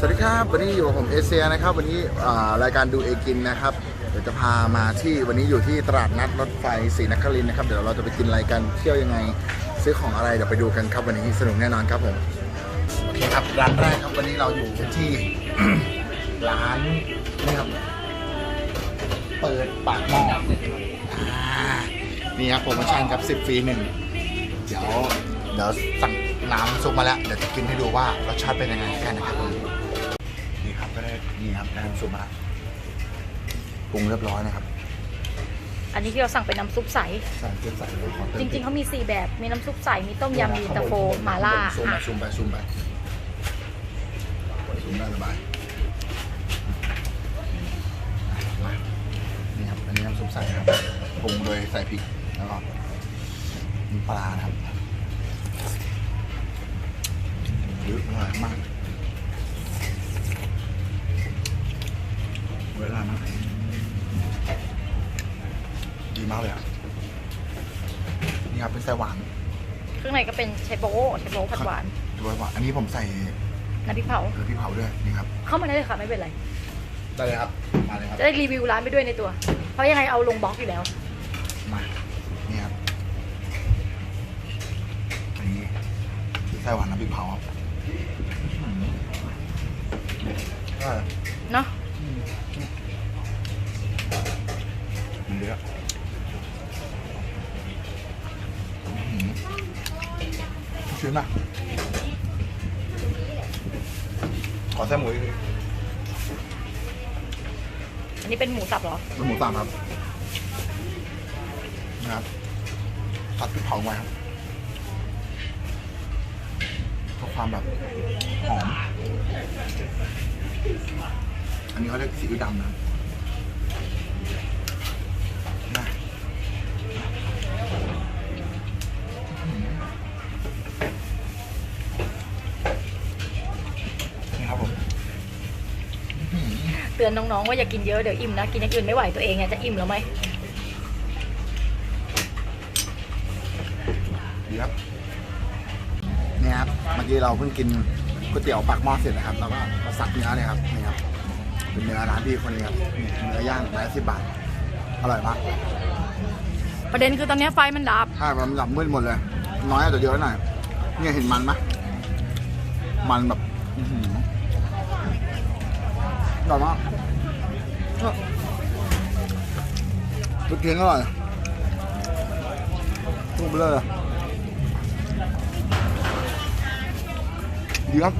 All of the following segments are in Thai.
สวัสดีครับ วันนี้อยู่กับผมเอเชียนะครับ วันนี้อ่ารายการดูเอกินนะครับเดี๋ยวจะพามาที่วันนี้อยู่ที่ตลาดนัดรถไฟศรีนครินทร์นะครับ เดี๋ยวเราจะไปกินอะไรกันเที่ยวยังไง ซื้อของอะไรเดี๋ยวไปดูกันครับวันนี้สนุกแน่นอนครับผมโอเคครับร้านแรกครับวันนี้เราอยู่ที่ร้านนี่ครับเปิดปากหม้ออ่านี่ครับโปรโมชั่นครับ10ฟรีหนึ่งเดี๋ยวเดี๋ยวสั่งน้ำซุปมาแล้วเดี๋ยวจะกินให้ดูว่ารสชาติเป็นยังไงกันนะครับผม นี่ครับก็ได้นี่ครับได้น้ำซุปมาปรุงเรียบร้อยนะครับ อันนี้ที่เราสั่งเป็นน้ำซุปใส สั่งเกลือใส่เลยขอเติมจริงๆเขามี 4 แบบ มีน้ำซุปใส มีต้มยำมีเย็นตาโฟหม่าล่าซูมไปอะซูมไปซูมไปซูมได้สบายมานี่ครับอันนี้น้ำซุปใส่ครับปรุงโดยใส่พริกแล้วก็มีปลานะครับเยอะมากมาก มากเลยอะนี่ครับเป็นไส้หวานข้างในก็เป็นไชโป๊ะไชโป๊ะผัดหวานด้วยว่าอันนี้ผมใส่น้ำพริกเผาเกลือพริกเผาด้วยนี่ครับ เข้ามาได้เลยค่ะไม่เป็นไร ได้เลยครับ มาเลยครับ จะได้รีวิวร้านไปด้วยในตัว เพราะยังไงเอาลงบล็อกอยู่แล้ว มานี่ครับอันนี้ไส้หวานน้ำพริกเผาครับอืมก็เนาะ ชื้นมากขอแซ่บหมูอีกทีอันนี้เป็นหมูสับเหรอ เป็นหมูสามครับนะครับผัดพริกเผาไว้ครับเพื่อความแบบหอม อันนี้เขาเรียกซีอิ๊วดำนะครับ เตือนน้องๆว่าอย่ากินเยอะเดี๋ยวอิ่มนะกินอย่างอื่นไม่ไหวตัวเองเนี่ยจะอิ่มแล้วไหมดีครับเนี่ยครับเมื่อกี้เราเพิ่งกินก๋วยเตี๋ยวปากหม้อเสร็จนะครับแล้วก็มาสับเนื้อเนี่ยครับนี่ครับเป็นเนื้อร้านพี่คนนี้ครับนี่เนื้อย่างไม้สิบบาทอร่อยมากประเด็นคือตอนนี้ไฟมันดับถ้ามันดับมืดหมดเลย น้อยอาจจะเยอะหน่อยเนี่ยเห็นมันไหมมันแบบอื้อหืออ ร่อยมากลูกชิ้นอร่อยทุบเลยดีครับ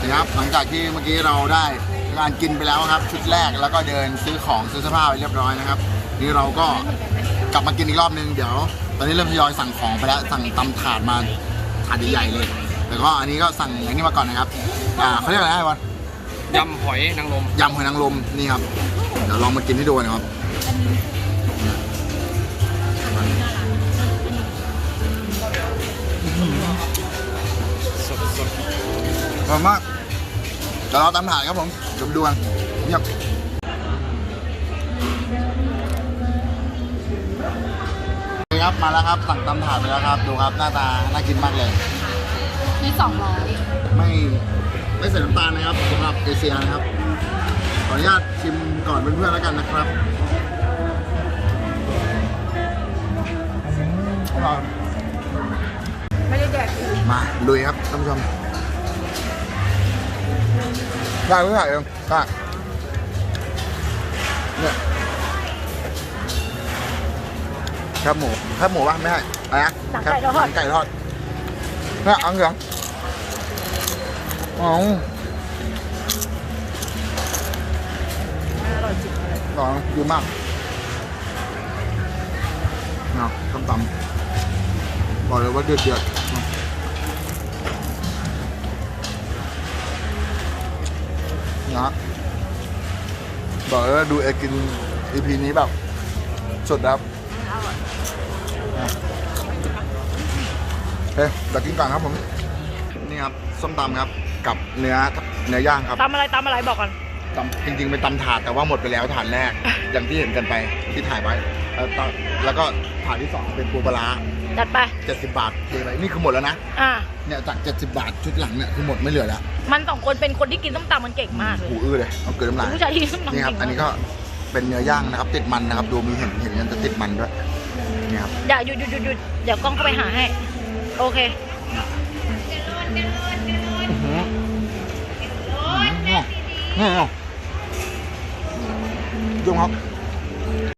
ดีครับ หลังจากที่เมื่อกี้เราได้การกินไปแล้วครับ ชุดแรกแล้วก็เดินซื้อของซื้อเสื้อผ้าไปเรียบร้อยนะครับ นี่เราก็กลับมากินอีกรอบนึงเดี๋ยว ตอนนี้เริ่มทยอยสั่งของไปแล้วสั่งตำถาดมาถาดใหญ่ๆเลยแต่ก็อันนี้ก็สั่งอันนี้มาก่อนนะครับอ่าเขาเรียกอะไรนะไอ้วัน ยำหอยนางรมยำหอยนางรมนี่ครับ เดี๋ยวลองมากินให้ดูนะครับสดสดอร่อยมากเดี๋ยวเราตามถ่ายครับผมเดี๋ยวไปดูกันเงียบนี่ครับมาแล้วครับสั่งตำถาดไปแล้วครับ ดูครับหน้าตาน่ากินมากเลยนี่สองร้อยไม่ ไม่ใส่น้ำตาลนะครับสำหรับเอเชียนะครับ ขออนุญาตชิมก่อนเพื่อนๆแล้วกันนะครับอร่อยไม่ได้แดกมาลุยครับท่านผู้ชมได้ไม่ถ่ายเองได้เนี่ยแคบหมูแคบหมูป่ะไม่ใช่อะไรนะหนังไก่ทอหนัดงไก่ทอดเนี่ยเอังเหลือง อ๋ออร่อยจริงหล่อดีมากเนาะต้มตำบอกเลยว่าเดือดเดือดนะบอกเลยว่าดูเอกิน EP นี้แบบสุดแล้วอะโอเคเดี๋ยวกินก่อนครับผม นี่ครับ ส้มตำครับ กับเนื้อเนื้อย่างครับตำอะไรตำอะไรบอกก่อนตำจริงๆเป็นตำถาดแต่ว่าหมดไปแล้วถาดแรก อย่างที่เห็นกันไปที่ถ่ายไว้แล้วตอนแล้วก็ถาดที่สองเป็นปูปลาร้าจัดไป 70 บาทดีไหมนี่คือหมดแล้วนะอะเนี่ยจาก 70 บาทชุดหลังเนี่ยคือหมดไม่เหลือแล้วมันสองคนเป็นคนที่กินต้มตำมันเก่งมากเลยหูอื้อเลยเอาเกินน้ำลายผู้ชายที่กินต้มตำนี่ครับเก่งอันมานี้กก็เป็นเนื้อย่างนะครับ ติดมันนะครับดูมีเห็นเห็นกันจะติดมันด้วยนี่ครับ อย่าหยุดหยุดหยุดหยุดเดี๋ยวกล้องเข้าไปหาให้ โอเคอื้อหือ อื้อ